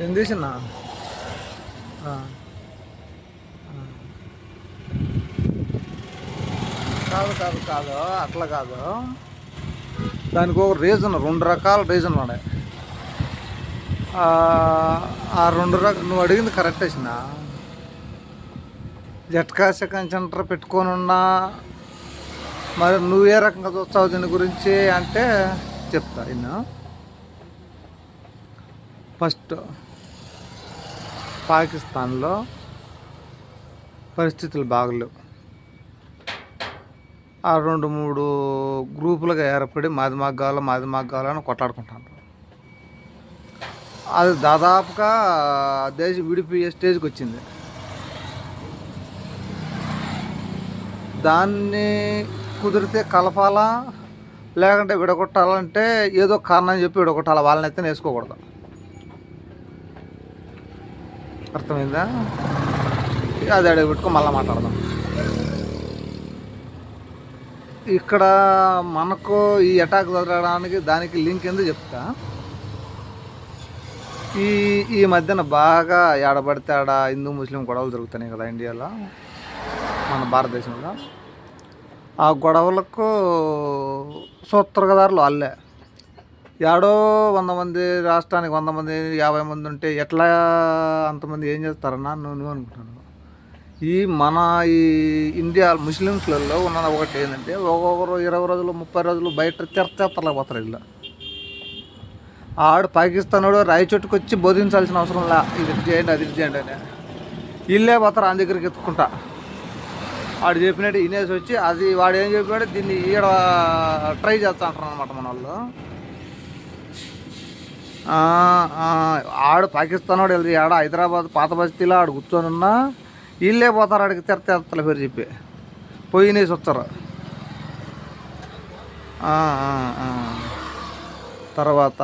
ఏం తీసినా కాదు కాదు కాదు అట్లా కాదు. దానికి ఒక రీజన్ రెండు రకాల రీజన్లు ఉన్నాయి. ఆ, రెండు రక నువ్వు అడిగింది కరెక్ట్ వేసిన జట్కా సెకండ్ సెంటర్ పెట్టుకొని ఉన్నా మరి నువ్వు ఏ రకంగా చూస్తావు దీని గురించి అంటే చెప్తా ఇನ್ನು ఫస్ట్ పాకిస్తాన్లో పరిస్థితులు బాగలేవు. ఆ రెండు మూడు గ్రూపులుగా ఏర్పడి మాది మాకు మాది మాకు కావాలని కొట్లాడుకుంటాను. అది దాదాపుగా దేశం విడిపోయే స్టేజ్కి వచ్చింది. దాన్ని కుదిరితే కలపాలా లేకుంటే విడగొట్టాలంటే ఏదో కారణం చెప్పి విడగొట్టాలి? వాళ్ళని అయితే వేసుకోకూడదు. అర్థమైందా? అది అడిగి పెట్టుకో మళ్ళీ మాట్లాడదాం. ఇక్కడ మనకు ఈ అటాక్ జరగడానికి దానికి లింక్ ఎందుకు చెప్తా? ఈ ఈ మధ్యన బాగా ఏడబడితే ఆడ హిందూ ముస్లిం గొడవలు జరుగుతున్నాయి కదా ఇండియాలో మన భారతదేశంలో. ఆ గొడవలకు సూత్రగదారులు వాళ్ళే ఏడో వంద మంది రాష్ట్రానికి వంద మంది యాభై మంది ఉంటే ఎట్లా అంతమంది ఏం చేస్తారన్నా నువ్వు అనుకుంటున్నాను ఈ మన ఈ ఇండియా ముస్లిమ్స్లలో ఉన్న ఒకటి ఏంటంటే ఒక్కొక్కరు ఇరవై రోజులు ముప్పై రోజులు బయట తీర్థయాత్రలకు పోతారు ఇలా ఆడు పాకిస్తానుడు రాయి చెట్టుకు వచ్చి బోధించాల్సిన అవసరం లే. ఇది చేయండి అది చేయండి అని. ఇల్లే పోతారు ఆ దగ్గరికి ఎత్తుకుంటా. వాడు చెప్పినట్టు ఇనేసి వచ్చి అది వాడు ఏం చెప్పాడు దీన్ని ఈడ ట్రై చేస్తా అంటారు అనమాట మన వాళ్ళు. ఆడు పాకిస్తాన్ వాడు వెళ్ళి ఆడ హైదరాబాద్ పాత బస్తీలో ఆడు కూర్చొని ఉన్నా వీళ్ళే పోతారు ఆడికి తెరతెత్తల పేరు చెప్పి. పోయినేసి వచ్చారు. తర్వాత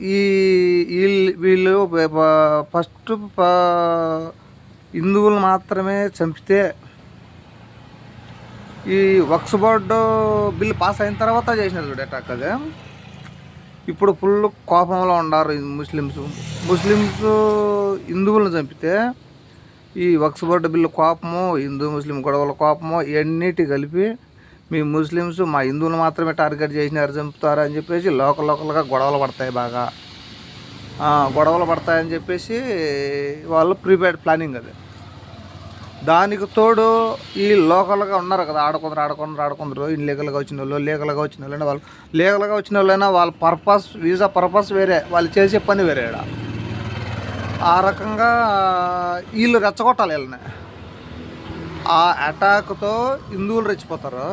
ఈ వీళ్ళు వీళ్ళు ఫస్ట్ హిందువులు మాత్రమే చంపితే ఈ వక్స్ బోర్డు బిల్ పాస్ అయిన తర్వాత చేసినారు చూడు అటాక్ అదే. ఇప్పుడు ఫుల్ కోపంలో ఉన్నారు ముస్లిమ్స్. ముస్లిమ్స్ హిందువులను చంపితే ఈ వక్స్ బోర్డు బిల్లు కోపము హిందూ ముస్లిం గొడవల కోపము ఇవన్నిటి కలిపి మీ ముస్లిమ్స్ మా హిందువులు మాత్రమే టార్గెట్ చేసినారు చంపుతారు అని చెప్పేసి లోకల్ లోకల్గా గొడవలు పడతాయి బాగా. గొడవలు పడతాయని చెప్పేసి వాళ్ళు ప్రీపెయిడ్ ప్లానింగ్ అది. దానికి తోడు ఈ లోకల్గా ఉన్నారు కదా ఆడకొందరు ఆడకొందరు ఆడకొందరు ఇన్లీగల్గా వచ్చిన వాళ్ళు లీగల్గా వచ్చిన వాళ్ళు వాళ్ళు లీగల్గా వచ్చిన వాళ్ళైనా వాళ్ళ పర్పస్ వీసా పర్పస్ వేరే వాళ్ళు చేసే పని వేరే ఈడ. ఆ రకంగా వీళ్ళు రెచ్చగొట్టాలి వీళ్ళని. ఆ అటాక్తో హిందువులు రెచ్చిపోతారు.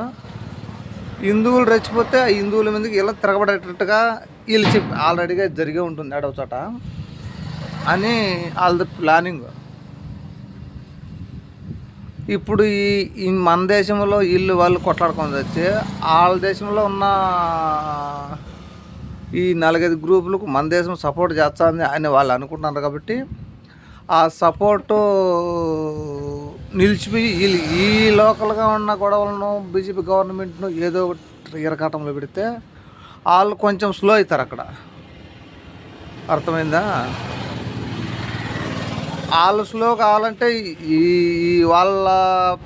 హిందువులు రెచ్చిపోతే ఆ హిందువుల మీదకి ఇలా తిరగబడేటట్టుగా వీళ్ళు చెప్పి ఆల్రెడీగా జరిగే ఉంటుంది ఏడవ చోట అని వాళ్ళది ప్లానింగ్ ఇప్పుడు ఈ మన దేశంలో వీళ్ళు వాళ్ళు కొట్లాడుకొని వచ్చి వాళ్ళ దేశంలో ఉన్న ఈ నాలుగైదు గ్రూపులకు మన దేశం సపోర్ట్ చేస్తుంది అని వాళ్ళు అనుకుంటున్నారు కాబట్టి ఆ సపోర్టు నిలిచిపోయి వీళ్ళు ఈ లోకల్గా ఉన్న గొడవలను బీజేపీ గవర్నమెంట్ను ఏదో ఒకటి ఇరకాటంలో పెడితే వాళ్ళు కొంచెం స్లో అవుతారు అక్కడ. అర్థమైందా? వాళ్ళు స్లో కావాలంటే ఈ వాళ్ళ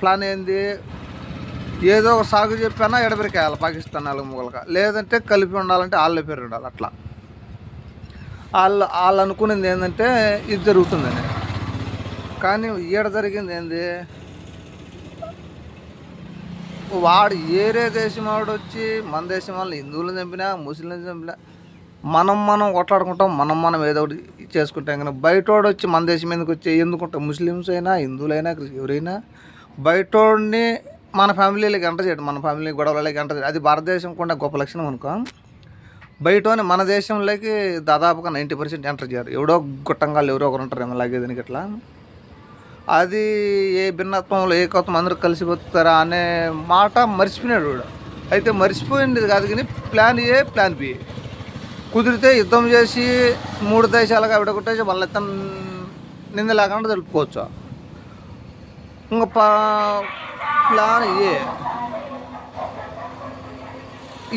ప్లాన్ ఏంది? ఏదో ఒక సాగు చెప్పినా ఎడబెరికేయాలి పాకిస్తాన్ వాళ్ళకి మూలక లేదంటే కలిపి ఉండాలంటే వాళ్ళ పేరు ఉండాలి అట్లా. వాళ్ళు వాళ్ళు అనుకునేది ఏంటంటే ఇది జరుగుతుందని. కానీ ఈడ జరిగింది ఏంది? వాడు ఏరే దేశం వాడు వచ్చి మన దేశం వాళ్ళని హిందువులను చంపినా ముస్లింలను చంపినా మనం మనం కొట్లాడుకుంటాం మనం మనం ఏదో ఒకటి చేసుకుంటాం కానీ బయటోడు వచ్చి మన దేశం ఎందుకు వచ్చి ఎందుకుంటాం? ముస్లిమ్స్ అయినా హిందువులైనా ఎవరైనా బయటోడిని మన ఫ్యామిలీలకి ఎంటర్ చేయడం మన ఫ్యామిలీ గొడవలకి ఎంటర్ చేయడం అది భారతదేశం కూడా గొప్ప లక్షణం అనుకో. బయటని మన దేశంలోకి దాదాపుగా నైంటీ పర్సెంట్ ఎంటర్ చేయరు. ఎవడో గుట్టంగాళ్ళు ఎవరో ఒకరు ఉంటారు ఏమో దీనికి ఇట్లా అది ఏ భిన్నత్వంలో ఏకత్వం అందరూ కలిసి బతుకుతారా అనే మాట మర్చిపోయినాడు అయితే మర్చిపోయింది కాదు కానీ ప్లాన్ ఏ ప్లాన్ బి కుదిరితే యుద్ధం చేసి మూడు దేశాలుగా విడగొట్టేసి మళ్ళీ తన నింద లేకుండా తెలుపుకోవచ్చు. ఇంకా పా ప్లాన్ ఇయే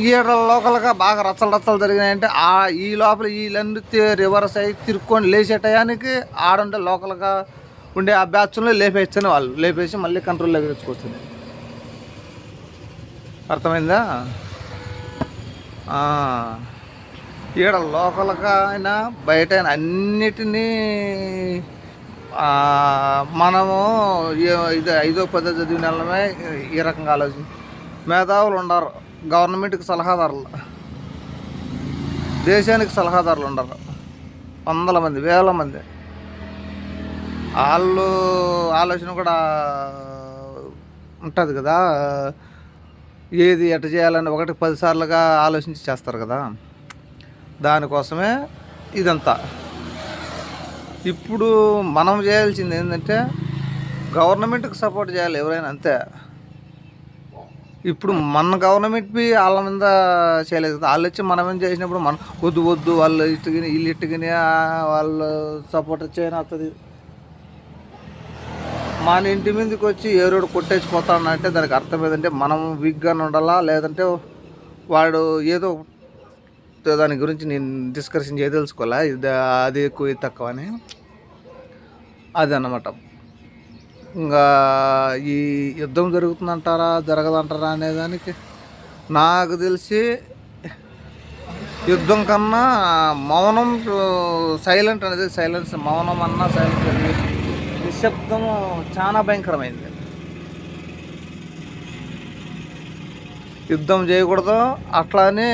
ఈడ లోకల్గా బాగా రచ్చలు రచ్చలు జరిగినాయంటే ఆ ఈ లోపల వీళ్ళన్నీ రివర్స్ అయ్యి తిరుక్కొని లేచే టయానికి ఆడుండే లోకల్గా ఉండే ఆ బ్యాచ్లో లేపేచ్చని వాళ్ళు. లేపేసి మళ్ళీ కంట్రోల్లోకి తెచ్చుకొచ్చింది అర్థమైందా? ఇక్కడ ఈడ లోకల్గా అయినా బయట అయినా అన్నిటినీ మనము ఏ- ఇది ఐదో పదో చదివిన వాళ్ళమే ఈ రకంగా ఆలోచన మేధావులు ఉండరు. గవర్నమెంట్కి సలహాదారులు. దేశానికి సలహాదారులు ఉండరు. వందల మంది వేల మంది. వాళ్ళు ఆలోచన కూడా ఉంటుంది కదా. ఏది ఎట్ట చేయాలని ఒకటి పదిసార్లుగా ఆలోచించి చేస్తారు కదా. దానికోసమే ఇదంతా. ఇప్పుడు మనం చేయాల్సింది ఏంటంటే గవర్నమెంట్కి సపోర్ట్ చేయాలి ఎవరైనా అంతే. ఇప్పుడు మన గవర్నమెంట్ బి వాళ్ళ మీద చేయలేదు కదా. వాళ్ళు వచ్చి మనం ఏం చేసినప్పుడు మనం వద్దు వద్దు వాళ్ళు ఇట్టుకుని వీళ్ళు ఇట్టుకుని వాళ్ళు సపోర్ట్ చేయని వస్తుంది మన ఇంటి మీదకి వచ్చి ఏరోడు కొట్టేసిపోతాడంటే దానికి అర్థం ఏదంటే మనం వీక్గా ఉండాలా? లేదంటే వాడు ఏదో దాని గురించి నేను డిస్కషన్ చేయదలుచుకోవాలా? ఇది అది ఎక్కువ ఇది తక్కువ అని? అది అన్నమాట ఇంకా ఈ యుద్ధం జరుగుతుందంటారా జరగదంటారా అనేదానికి నాకు తెలిసి యుద్ధం కన్నా మౌనం సైలెంట్ అనేది సైలెన్స్ మౌనం అన్నా సైలెంట్ అనేది నిశ్శబ్దం చాలా భయంకరమైంది. యుద్ధం చేయకూడదు అట్లానే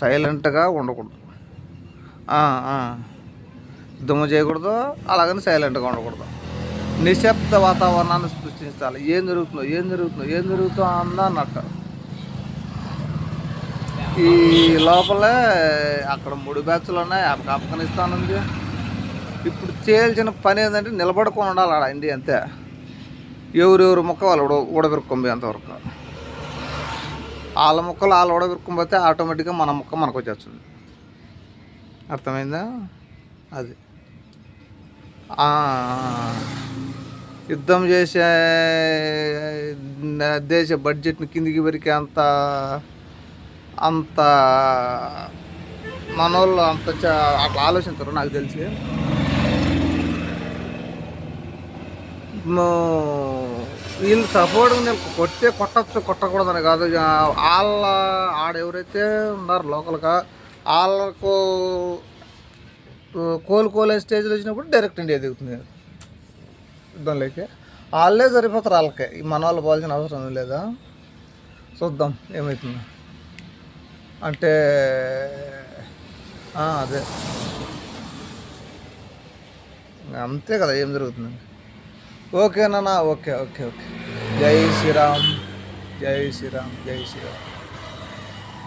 సైలెంట్గా ఉండకూడదు. దుమ్ము చేయకూడదు అలాగని సైలెంట్గా ఉండకూడదు. నిశ్శబ్ద వాతావరణాన్ని సృష్టించాలి. ఏం జరుగుతుందో ఏం జరుగుతుందో ఏం జరుగుతుందో అందా అన్నట్టు ఈ లోపలే అక్కడ మూడు బ్యాచ్లు ఉన్నాయి. అక్కడ ఆఫ్ఘనిస్తాన్ ఉంది. ఇప్పుడు చేయాల్సిన పని ఏంటంటే నిలబడుకొని ఉండాలి ఆడ ఇండియా అంతే. ఎవరెవరు మొక్క వాళ్ళు ఉడ ఉడబెరుక్కొని అంతవరకు. వాళ్ళ ముక్కలు వాళ్ళు ఉడబెరుక్కొని ఆటోమేటిక్గా మన మొక్క మనకు వచ్చేస్తుంది. అర్థమైందా? అది. యుద్ధం చేసే దేశ బడ్జెట్ని కిందికి పెరికే అంత అంత మనోళ్ళు అంత అట్లా ఆలోచించరు నాకు తెలిసి. మ- వీళ్ళు సపోర్ట్ కొట్టే కొట్టచ్చు కొట్టకూడదని కాదు. వాళ్ళ ఆడ ఎవరైతే ఉన్నారో లోకల్గా వాళ్ళకు కోలుకోలే స్టేజ్లో వచ్చినప్పుడు డైరెక్ట్ ఇండియా దిగుతుంది. యుద్ధంలోకి వాళ్ళే సరిపోతారు వాళ్ళకే. ఈ మన వాళ్ళు పోవాల్సిన అవసరం లేదా? చూద్దాం ఏమవుతుందో అంటే అదే. అంతే కదా ఏం జరుగుతుందండి? ఓకేనా ఓకే ఓకే ఓకే. జై శ్రీరామ్ జై శ్రీరామ్ జై శ్రీరామ్.